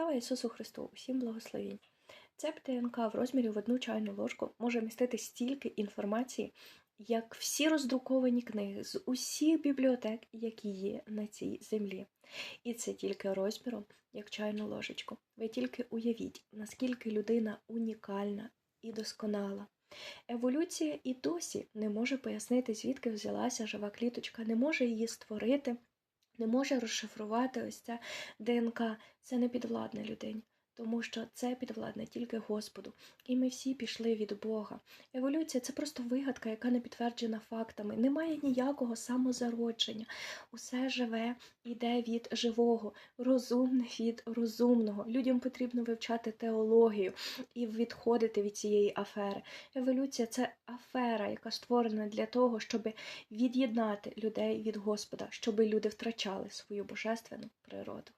Слава Ісусу Христу! Усім благословінь! Цеп ДНК в розмірі в одну чайну ложку може містити стільки інформації, як всі роздруковані книги з усіх бібліотек, які є на цій землі. І це тільки розміром, як чайну ложечку. Ви тільки уявіть, наскільки людина унікальна і досконала. Еволюція і досі не може пояснити, звідки взялася жива кліточка, не може її створити, не може розшифрувати ось це ДНК. Це не підвладна людині, тому що це підвладне тільки Господу. І ми всі пішли від Бога. Еволюція це просто вигадка, яка не підтверджена фактами. Немає ніякого самозародження. Усе живе іде від живого, розумне від розумного. Людям потрібно вивчати теологію і відходити від цієї афери. Еволюція це афера, яка створена для того, щоб від'єднати людей від Господа, щоб люди втрачали свою божественну природу.